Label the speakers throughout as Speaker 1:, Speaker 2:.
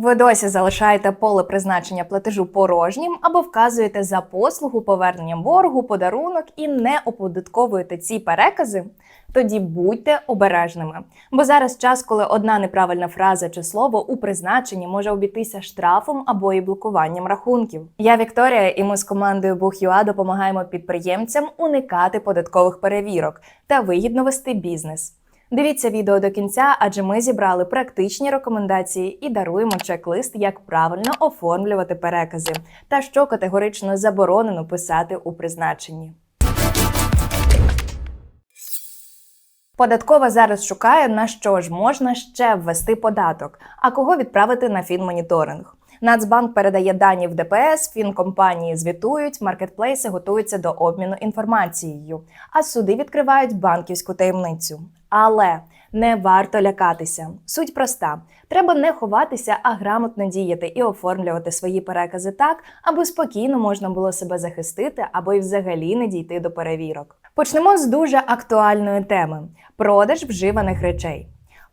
Speaker 1: Ви досі залишаєте поле призначення платежу порожнім або вказуєте за послугу повернення боргу, подарунок і не оподатковуєте ці перекази? Тоді будьте обережними. Бо зараз час, коли одна неправильна фраза чи слово у призначенні може обійтися штрафом або і блокуванням рахунків. Я Вікторія, і ми з командою Бух.ua допомагаємо підприємцям уникати податкових перевірок та вигідно вести бізнес. Дивіться відео до кінця, адже ми зібрали практичні рекомендації і даруємо чек-лист, як правильно оформлювати перекази та що категорично заборонено писати у призначенні. Податкова зараз шукає, на що ж можна ще ввести податок, а кого відправити на фінмоніторинг. Нацбанк передає дані в ДПС, фінкомпанії звітують, маркетплейси готуються до обміну інформацією, а суди відкривають банківську таємницю. Але не варто лякатися. Суть проста: треба не ховатися, а грамотно діяти і оформлювати свої перекази так, аби спокійно можна було себе захистити або й взагалі не дійти до перевірок. Почнемо з дуже актуальної теми: продаж вживаних речей.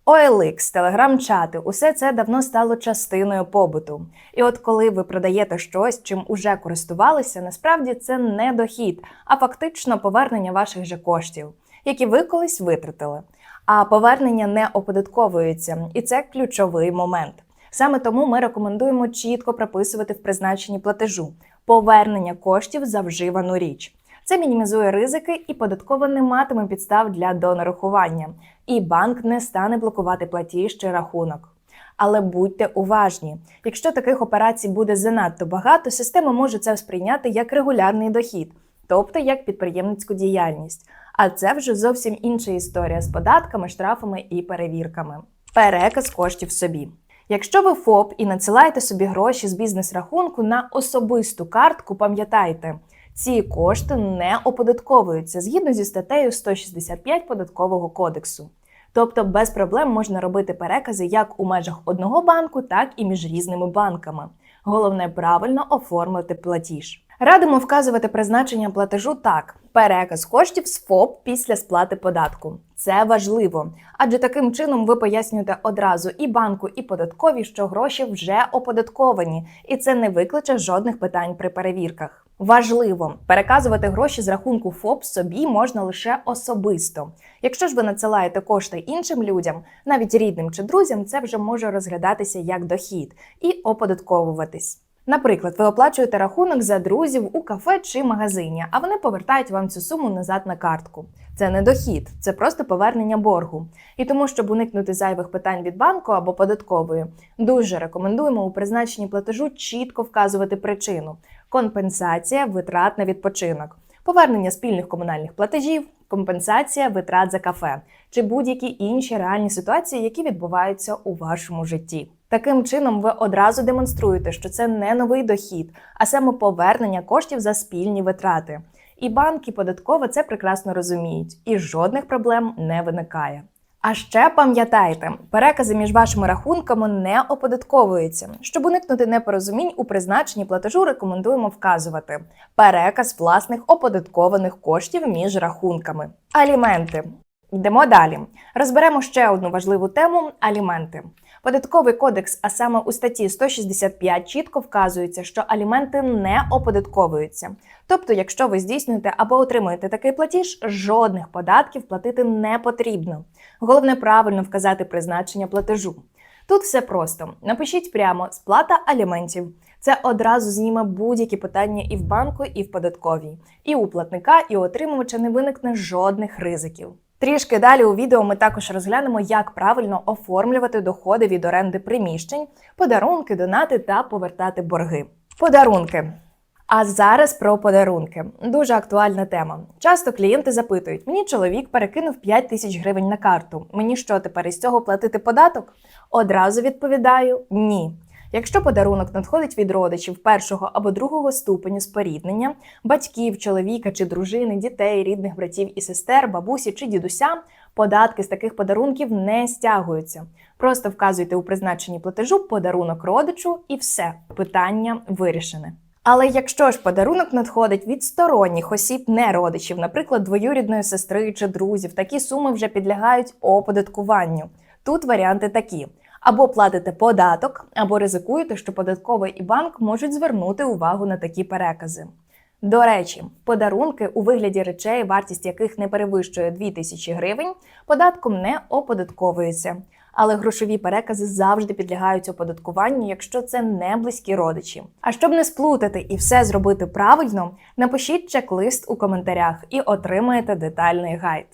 Speaker 1: OLX, телеграм-чати, усе це давно стало частиною побуту. І от коли ви продаєте щось, чим уже користувалися, насправді це не дохід, а фактично повернення ваших же коштів, які ви колись витратили. А повернення не оподатковується, і це ключовий момент. Саме тому ми рекомендуємо чітко прописувати в призначенні платежу повернення коштів за вживану річ. Це мінімізує ризики і податково не матиме підстав для донарахування, і банк не стане блокувати платіж чи рахунок. Але будьте уважні, якщо таких операцій буде занадто багато, система може це сприйняти як регулярний дохід, тобто як підприємницьку діяльність. А це вже зовсім інша історія з податками, штрафами і перевірками. Переказ коштів собі. Якщо ви ФОП і надсилаєте собі гроші з бізнес-рахунку на особисту картку, пам'ятайте, ці кошти не оподатковуються згідно зі статтею 165 податкового кодексу. Тобто без проблем можна робити перекази як у межах одного банку, так і між різними банками. Головне правильно оформити платіж. Радимо вказувати призначення платежу так: переказ коштів з ФОП після сплати податку. Це важливо, адже таким чином ви пояснюєте одразу і банку, і податкові, що гроші вже оподатковані, і це не викличе жодних питань при перевірках. Важливо переказувати гроші з рахунку ФОП собі можна лише особисто. Якщо ж ви надсилаєте кошти іншим людям, навіть рідним чи друзям, це вже може розглядатися як дохід і оподатковуватись. Наприклад, ви оплачуєте рахунок за друзів у кафе чи магазині, а вони повертають вам цю суму назад на картку. Це не дохід, це просто повернення боргу. І тому, щоб уникнути зайвих питань від банку або податкової, дуже рекомендуємо у призначенні платежу чітко вказувати причину: компенсація витрат на відпочинок, повернення спільних комунальних платежів, компенсація витрат за кафе чи будь-які інші реальні ситуації, які відбуваються у вашому житті. Таким чином, ви одразу демонструєте, що це не новий дохід, а саме повернення коштів за спільні витрати. І банки податково це прекрасно розуміють, і жодних проблем не виникає. А ще пам'ятайте, перекази між вашими рахунками не оподатковуються. Щоб уникнути непорозумінь, у призначенні платежу рекомендуємо вказувати переказ власних оподаткованих коштів між рахунками. Аліменти. Йдемо далі. Розберемо ще одну важливу тему аліменти. Податковий кодекс, а саме у статті 165 чітко вказується, що аліменти не оподатковуються. Тобто, якщо ви здійснюєте або отримуєте такий платіж, жодних податків платити не потрібно. Головне правильно вказати призначення платежу. Тут все просто. Напишіть прямо сплата аліментів. Це одразу зніме будь-які питання і в банку, і в податковій. І у платника, і у отримувача не виникне жодних ризиків. Трішки далі у відео ми також розглянемо, як правильно оформлювати доходи від оренди приміщень, подарунки, донати та повертати борги. Подарунки. А зараз про подарунки. Дуже актуальна тема. Часто клієнти запитують: мені чоловік перекинув 5 тисяч гривень на карту. Мені що тепер із цього платити податок? Одразу відповідаю ні. Якщо подарунок надходить від родичів першого або другого ступеню споріднення, батьків, чоловіка чи дружини, дітей, рідних братів і сестер, бабусі чи дідуся, податки з таких подарунків не стягуються. Просто вказуйте у призначенні платежу подарунок родичу і все питання вирішене. Але якщо ж подарунок надходить від сторонніх осіб, не родичів, наприклад, двоюрідної сестри чи друзів, такі суми вже підлягають оподаткуванню. Тут варіанти такі: Або платите податок, або ризикуєте, що податковий і банк можуть звернути увагу на такі перекази. До речі, подарунки у вигляді речей, вартість яких не перевищує 2000 гривень, податком не оподатковуються. Але грошові перекази завжди підлягають оподаткуванню, якщо це не близькі родичі. А щоб не сплутати і все зробити правильно, напишіть чек-лист у коментарях і отримаєте детальний гайд.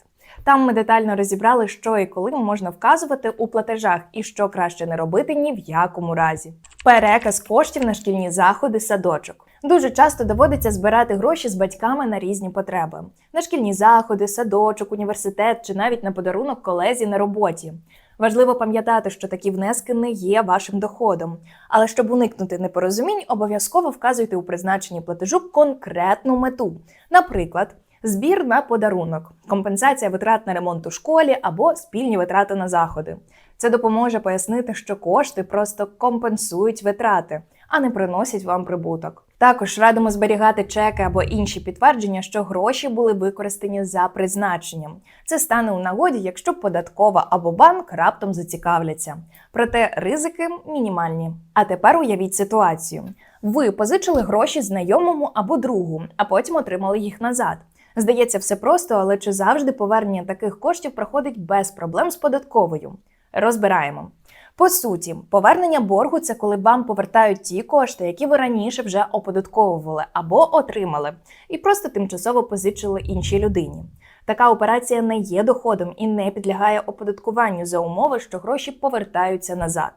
Speaker 1: Там ми детально розібрали, що і коли можна вказувати у платежах, і що краще не робити ні в якому разі. Переказ коштів на шкільні заходи, садочок. Дуже часто доводиться збирати гроші з батьками на різні потреби: на шкільні заходи, садочок, університет чи навіть на подарунок колезі на роботі. Важливо пам'ятати, що такі внески не є вашим доходом. Але щоб уникнути непорозумінь, обов'язково вказуйте у призначенні платежу конкретну мету. Наприклад, збір на подарунок, компенсація витрат на ремонт у школі або спільні витрати на заходи. Це допоможе пояснити, що кошти просто компенсують витрати, а не приносять вам прибуток. Також радимо зберігати чеки або інші підтвердження, що гроші були використані за призначенням. Це стане у нагоді, якщо податкова або банк раптом зацікавляться. Проте ризики мінімальні. А тепер уявіть ситуацію: ви позичили гроші знайомому або другу, а потім отримали їх назад. Здається, все просто, але чи завжди повернення таких коштів проходить без проблем з податковою? Розбираємо. По суті, повернення боргу це коли вам повертають ті кошти, які ви раніше вже оподатковували або отримали, і просто тимчасово позичили іншій людині. Така операція не є доходом і не підлягає оподаткуванню за умови, що гроші повертаються назад.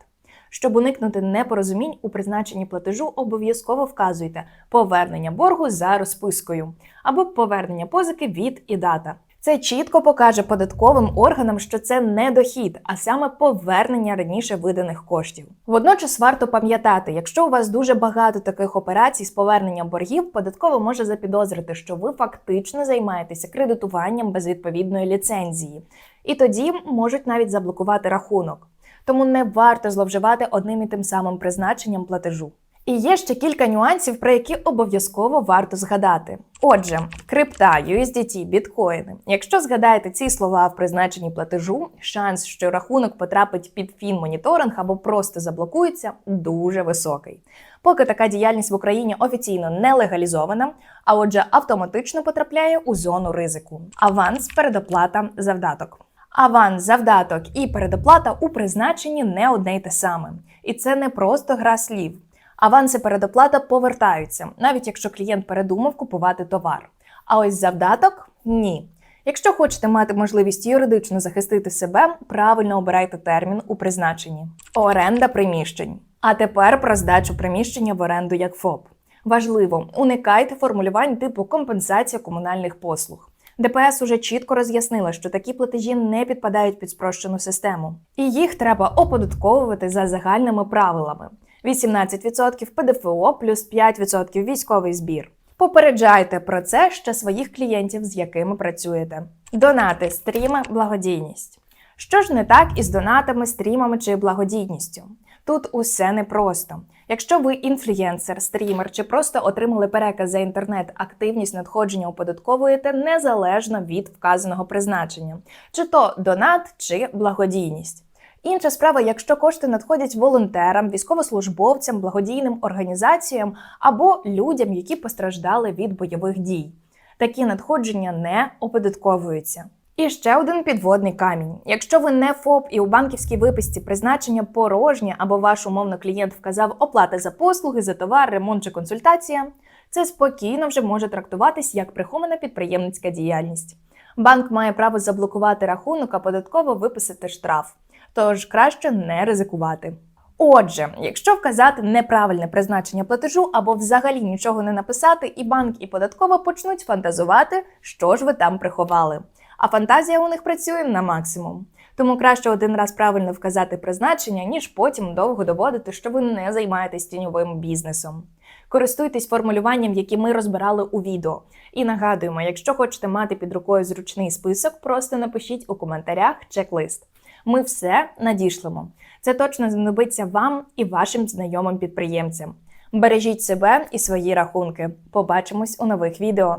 Speaker 1: Щоб уникнути непорозумінь у призначенні платежу, обов'язково вказуйте повернення боргу за розпискою або повернення позики від і дата. Це чітко покаже податковим органам, що це не дохід, а саме повернення раніше виданих коштів. Водночас варто пам'ятати, якщо у вас дуже багато таких операцій з поверненням боргів, податково може запідозрити, що ви фактично займаєтеся кредитуванням без відповідної ліцензії, і тоді можуть навіть заблокувати рахунок. Тому не варто зловживати одним і тим самим призначенням платежу. І є ще кілька нюансів, про які обов'язково варто згадати. Отже, крипта, USDT, біткоїни. Якщо згадаєте ці слова в призначенні платежу, шанс, що рахунок потрапить під фінмоніторинг або просто заблокується, дуже високий. Поки така діяльність в Україні офіційно не легалізована, а отже, автоматично потрапляє у зону ризику. Аванс, передоплата, завдаток. Аванс, завдаток і передоплата у призначенні не одне й те саме. І це не просто гра слів. Аванси передоплата повертаються, навіть якщо клієнт передумав купувати товар. А ось завдаток ні. Якщо хочете мати можливість юридично захистити себе, правильно обирайте термін у призначенні. Оренда приміщень. А тепер про здачу приміщення в оренду як ФОП. Важливо, уникайте формулювань типу компенсація комунальних послуг. ДПС уже чітко роз'яснила, що такі платежі не підпадають під спрощену систему, і їх треба оподатковувати за загальними правилами. 18% ПДФО плюс 5% військовий збір. Попереджайте про це ще своїх клієнтів, з якими працюєте. Донати, стріми, благодійність. Що ж не так із донатами, стрімами чи благодійністю? Тут усе непросто. Якщо ви інфлюєнсер, стрімер чи просто отримали переказ за інтернет, активність надходження оподатковуєте незалежно від вказаного призначення, чи то донат, чи благодійність. Інша справа, якщо кошти надходять волонтерам, військовослужбовцям, благодійним організаціям або людям, які постраждали від бойових дій. Такі надходження не оподатковуються. І ще один підводний камінь. Якщо ви не ФОП і у банківській виписці призначення порожнє або ваш умовно клієнт вказав оплати за послуги, за товар, ремонт чи консультація, це спокійно вже може трактуватись як прихована підприємницька діяльність. Банк має право заблокувати рахунок, а податково виписати штраф тож краще не ризикувати. Отже, якщо вказати неправильне призначення платежу або взагалі нічого не написати, і банк, і податкова почнуть фантазувати, що ж ви там приховали. А фантазія у них працює на максимум. Тому краще один раз правильно вказати призначення, ніж потім довго доводити, що ви не займаєтесь тіньовим бізнесом. Користуйтесь формулюванням, які ми розбирали у відео. І нагадуємо, якщо хочете мати під рукою зручний список, просто напишіть у коментарях чек-лист. Ми все надішлемо. Це точно знадобиться вам і вашим знайомим підприємцям. Бережіть себе і свої рахунки. Побачимось у нових відео.